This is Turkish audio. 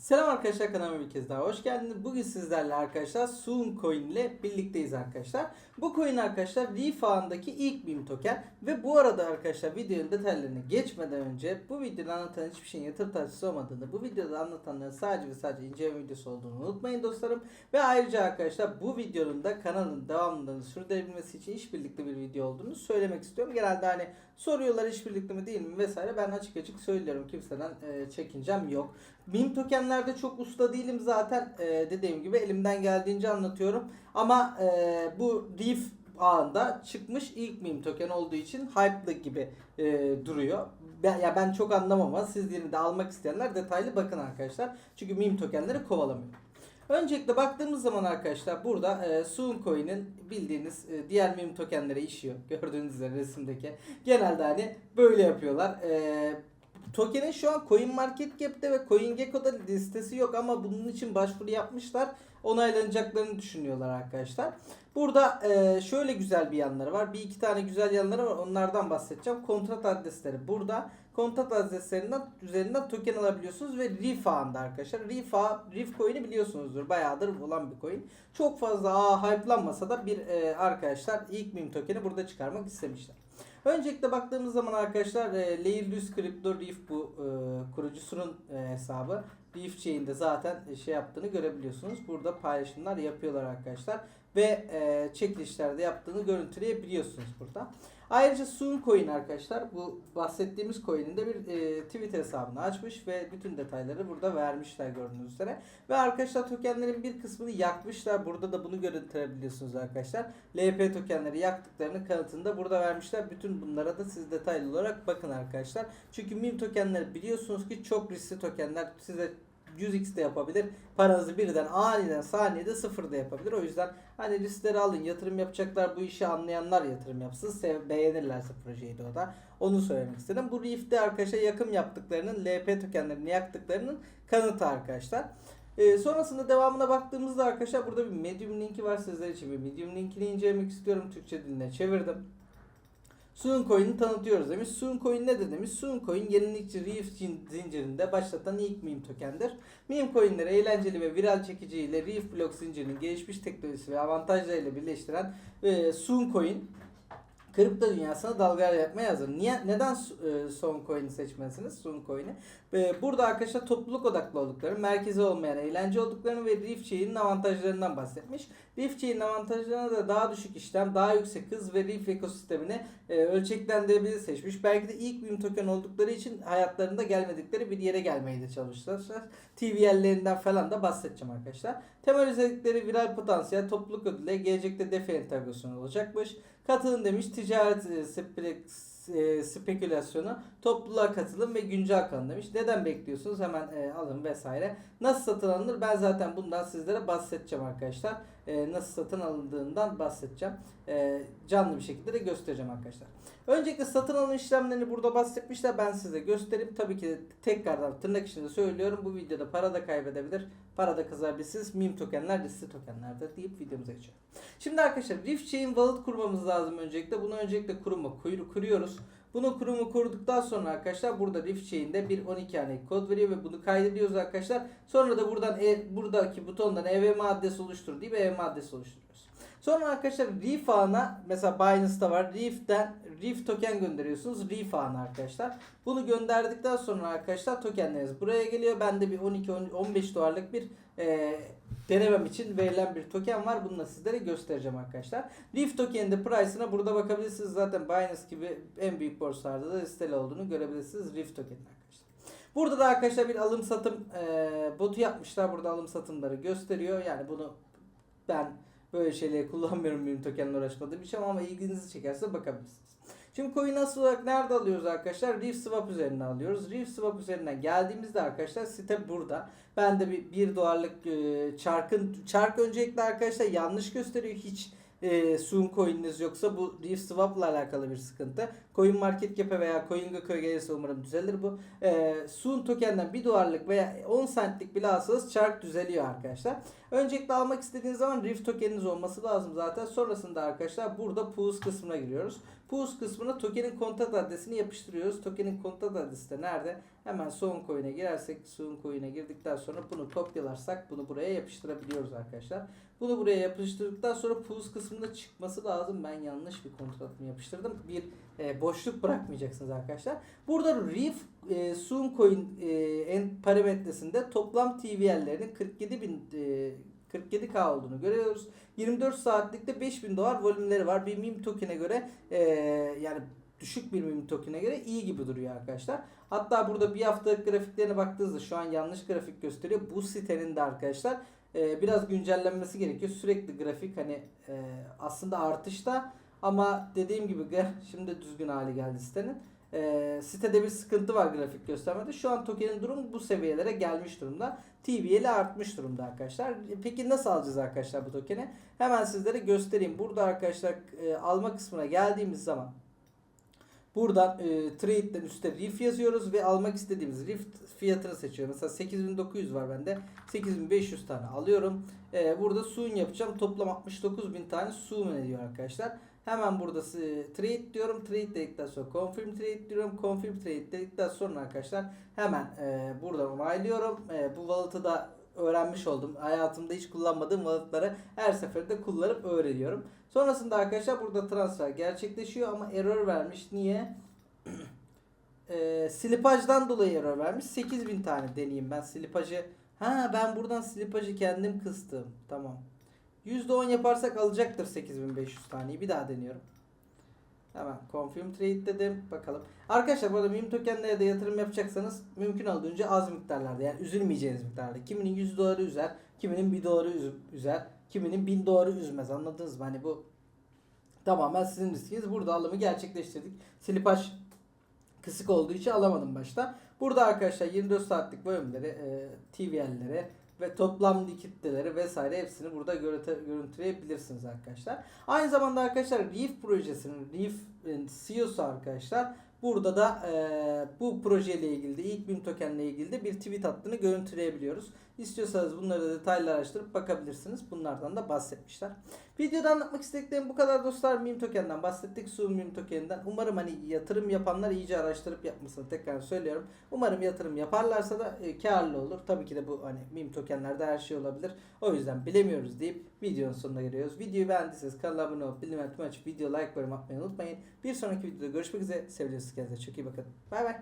Selam arkadaşlar kanalıma bir kez daha hoş geldiniz. Bugün sizlerle arkadaşlar Soon Coin ile birlikteyiz arkadaşlar. Bu coin arkadaşlar Reef ağındaki ilk meme token ve bu arada arkadaşlar videonun detaylarına geçmeden önce bu videoda anlatan hiçbir şeyin yatırım tavsiyesi olmadığını, bu videoda anlatanların sadece ve sadece inceleme videosu olduğunu unutmayın dostlarım. Ve ayrıca arkadaşlar bu videonun da kanalın devamlılığını sürdürebilmesi için işbirlikli bir video olduğunu söylemek istiyorum. Genelde hani soruyorlar işbirlikli mi değil mi vesaire ben açık açık söylüyorum kimseden e, çekincem yok. Meme tokenlerde çok usta değilim zaten e, dediğim gibi elimden geldiğince anlatıyorum. Ama e, bu Reef ağında çıkmış ilk meme token olduğu için hype'lı gibi e, duruyor. Ben, ya ben çok anlamam ama siz yine de almak isteyenler detaylı bakın arkadaşlar. Çünkü meme tokenleri kovalamıyor. Öncelikle baktığımız zaman arkadaşlar burada e, Soon Coin'in bildiğiniz e, diğer meme tokenlere işiyor. Gördüğünüz üzere resimdeki. Genelde hani böyle yapıyorlar. E, tokenin şu an CoinMarketCap'te ve CoinGecko'da listesi yok ama bunun için başvuru yapmışlar. Onaylanacaklarını düşünüyorlar arkadaşlar. Burada e, şöyle güzel bir yanları var. Bir iki tane güzel yanları var. Onlardan bahsedeceğim. Kontrat adresleri burada. Kontrat adreslerinden üzerinden token alabiliyorsunuz ve Reef ağında arkadaşlar. Ağı, Reef coin'i biliyorsunuzdur. Bayağıdır olan bir coin. Çok fazla ağ hype'lanmasa da bir e, arkadaşlar ilk meme token'i burada çıkarmak istemişler. Öncelikle baktığımız zaman arkadaşlar e, Layer 100 Crypto Reef bu e, kurucusunun e, hesabı. Reef Chain'de zaten e, şey yaptığını görebiliyorsunuz. Burada paylaşımlar yapıyorlar arkadaşlar. Ve e, çekilişlerde yaptığını görüntüleyebiliyorsunuz burada. Ayrıca Soon Coin arkadaşlar bu bahsettiğimiz coin'in de bir e, Twitter hesabını açmış ve bütün detayları burada vermişler gördüğünüz üzere. Ve arkadaşlar tokenlerin bir kısmını yakmışlar. Burada da bunu görüntüleyebiliyorsunuz arkadaşlar. LP tokenleri yaktıklarını kanıtında burada vermişler. Bütün bunlara da siz detaylı olarak bakın arkadaşlar. Çünkü meme tokenleri biliyorsunuz ki çok riskli tokenler size 100x de yapabilir. Paranızı birden aniden saniyede sıfır da yapabilir. O yüzden hani riskleri alın. Yatırım yapacaklar bu işi anlayanlar yatırım yapsın. Sev, beğenirlerse projeyi de o da. Onu söylemek istedim. Bu Reef'te arkadaşlar yakım yaptıklarının LP tokenlerini yaktıklarının kanıtı arkadaşlar. Ee, sonrasında devamına baktığımızda arkadaşlar burada bir Medium linki var sizler için. Bir Medium linkini incelemek istiyorum. Türkçe diline çevirdim. Soon Coin'i tanıtıyoruz demiş. Soon Coin nedir demiş. Soon Coin yenilikçi Reef zin- zincirinde başlatan ilk meme tokendir. Meme coinleri eğlenceli ve viral çekiciyle Reef blok zincirinin gelişmiş teknolojisi ve avantajlarıyla birleştiren e, Soon Coin kripto dünyasına dalga yapmaya hazır. Niye neden e, Soon Coin'i seçmezsiniz? Soon Coin'i. E, burada arkadaşlar topluluk odaklı olduklarını, merkezi olmayan eğlence olduklarını ve Reef Chain'in avantajlarından bahsetmiş. Reef Chain'in avantajlarına da daha düşük işlem, daha yüksek hız ve Reef ekosistemini e, ölçeklendirebilir seçmiş. Belki de ilk meme token oldukları için hayatlarında gelmedikleri bir yere gelmeyi de çalışmışlar. TVL'lerinden falan da bahsedeceğim arkadaşlar. Temel özellikleri viral potansiyel, topluluk ödülü, gelecekte DeFi entegrasyonu olacakmış. Katılım demiş ticaret e, spre- e, spekülasyonu, topluluğa katılım ve güncel kalın demiş. Neden bekliyorsunuz? Hemen e, alın vesaire. Nasıl satın alınır? Ben zaten bundan sizlere bahsedeceğim arkadaşlar. E, nasıl satın alındığından bahsedeceğim. E, canlı bir şekilde de göstereceğim arkadaşlar. Öncelikle satın alım işlemlerini burada bahsetmişler. Ben size göstereyim. Tabii ki de tekrardan tırnak içinde söylüyorum. Bu videoda para da kaybedebilir. Para da kazanabilirsiniz. Meme tokenler riskli tokenlerdir deyip videomuza geçelim. Şimdi arkadaşlar Rift Chain Wallet kurmamız lazım öncelikle. Bunu öncelikle kuyru- kuruyoruz. Bunu kurumu kurduktan sonra arkadaşlar burada Rift Chain'de bir 12 hanelik kod veriyor ve bunu kaydediyoruz arkadaşlar. Sonra da buradan e, buradaki butondan EVM adresi oluştur deyip EVM adresi oluşturuyoruz. Sonra arkadaşlar Reef ağına mesela Binance'da var. Reef'ten Reef token gönderiyorsunuz. Reef ağına arkadaşlar. Bunu gönderdikten sonra arkadaşlar tokenleriniz buraya geliyor. Bende bir 12-15 dolarlık bir e, denemem için verilen bir token var. Bunu da sizlere göstereceğim arkadaşlar. Reef token'in price'ına burada bakabilirsiniz. Zaten Binance gibi en büyük borsalarda da listeli olduğunu görebilirsiniz. Reef token'in arkadaşlar. Burada da arkadaşlar bir alım satım e, botu yapmışlar. Burada alım satımları gösteriyor. Yani bunu ben böyle şeyleri kullanmıyorum benim tokenle uğraşmadığım için ama ilginizi çekerse bakabilirsiniz. Şimdi coin asıl olarak nerede alıyoruz arkadaşlar? Reef Swap üzerinden alıyoruz. Reef Swap üzerinden geldiğimizde arkadaşlar site burada. Ben de bir 1 dolarlık e, çarkın çark öncelikle arkadaşlar yanlış gösteriyor. Hiç e, Soon coin'iniz yoksa bu Reef Swap'la alakalı bir sıkıntı. Coin Market Cap'e veya CoinGecko'ya gelirse umarım düzelir bu. E, Soon token'den 1 dolarlık veya 10 centlik bile alsanız çark düzeliyor arkadaşlar. Öncelikle almak istediğiniz zaman Reef tokeniniz olması lazım zaten. Sonrasında arkadaşlar burada pools kısmına giriyoruz. Pools kısmına tokenin kontak adresini yapıştırıyoruz. Tokenin kontak adresi de nerede? Hemen son coin'e girersek son coin'e girdikten sonra bunu kopyalarsak bunu buraya yapıştırabiliyoruz arkadaşlar. Bunu buraya yapıştırdıktan sonra pools kısmında çıkması lazım. Ben yanlış bir kontratımı yapıştırdım. Bir e, boşluk bırakmayacaksınız arkadaşlar. Burada Reef e, Soon Coin e, parametresinde toplam TVL'lerinin 47 bin e, 47K olduğunu görüyoruz. 24 saatlikte 5000 dolar volümleri var. Bir meme token'e göre e, yani düşük bir meme token'e göre iyi gibi duruyor arkadaşlar. Hatta burada bir haftalık grafiklerine baktığınızda şu an yanlış grafik gösteriyor. Bu sitenin de arkadaşlar e, biraz güncellenmesi gerekiyor. Sürekli grafik hani e, aslında artışta ama dediğim gibi şimdi düzgün hale geldi sitenin. E, sitede bir sıkıntı var grafik göstermede. Şu an tokenin durumu bu seviyelere gelmiş durumda. TVL artmış durumda arkadaşlar. Peki nasıl alacağız arkadaşlar bu tokeni? Hemen sizlere göstereyim. Burada arkadaşlar e, alma kısmına geldiğimiz zaman buradan e, trade'den üstte RIF yazıyoruz ve almak istediğimiz RIF fiyatını seçiyorum. Mesela 8900 var bende. 8500 tane alıyorum. E, burada soon yapacağım. Toplam 69.000 tane soon ediyor arkadaşlar. Hemen burada trade diyorum. Trade dedikten sonra confirm trade diyorum. Confirm trade dedikten sonra arkadaşlar hemen e, buradan onaylıyorum. E, bu wallet'ı da öğrenmiş oldum. Hayatımda hiç kullanmadığım wallet'ları her seferinde kullanıp öğreniyorum. Sonrasında arkadaşlar burada transfer gerçekleşiyor ama error vermiş. Niye? e, slipajdan dolayı error vermiş. 8000 tane deneyeyim ben slipajı. Ha ben buradan slipajı kendim kıstım. Tamam. %10 yaparsak alacaktır 8500 taneyi. Bir daha deniyorum. Hemen confirm trade dedim. Bakalım. Arkadaşlar burada meme tokenlere de yatırım yapacaksanız mümkün olduğunca az miktarlarda yani üzülmeyeceğiniz miktarda. Kiminin 100 doları üzer, kiminin 1 doları üz- üzer, kiminin 1000 doları üzmez. Anladınız mı? Hani bu tamamen sizin riskiniz. Burada alımı gerçekleştirdik. Slipaj kısık olduğu için alamadım başta. Burada arkadaşlar 24 saatlik bölümleri, e, TVL'leri ve toplam likitleri vesaire hepsini burada görüntü, görüntüleyebilirsiniz arkadaşlar. Aynı zamanda arkadaşlar Reef projesinin Reef e, CEO'su arkadaşlar burada da e, bu projeyle ilgili de ilk BIM tokenle ilgili de bir tweet attığını görüntüleyebiliyoruz. İstiyorsanız bunları da detaylı araştırıp bakabilirsiniz. Bunlardan da bahsetmişler. Videoda anlatmak istediklerim bu kadar dostlar. Meme token'den bahsettik. Su meme tokeninden. Umarım hani yatırım yapanlar iyice araştırıp yapmasını tekrar söylüyorum. Umarım yatırım yaparlarsa da e, karlı olur. Tabii ki de bu hani meme tokenlerde her şey olabilir. O yüzden bilemiyoruz deyip videonun sonuna geliyoruz. Videoyu beğendiyseniz kanala abone olup bildirim açıp video like bölüm atmayı unutmayın. Bir sonraki videoda görüşmek üzere. Seviliyorsunuz kendinize çok iyi bakın. Bay bay.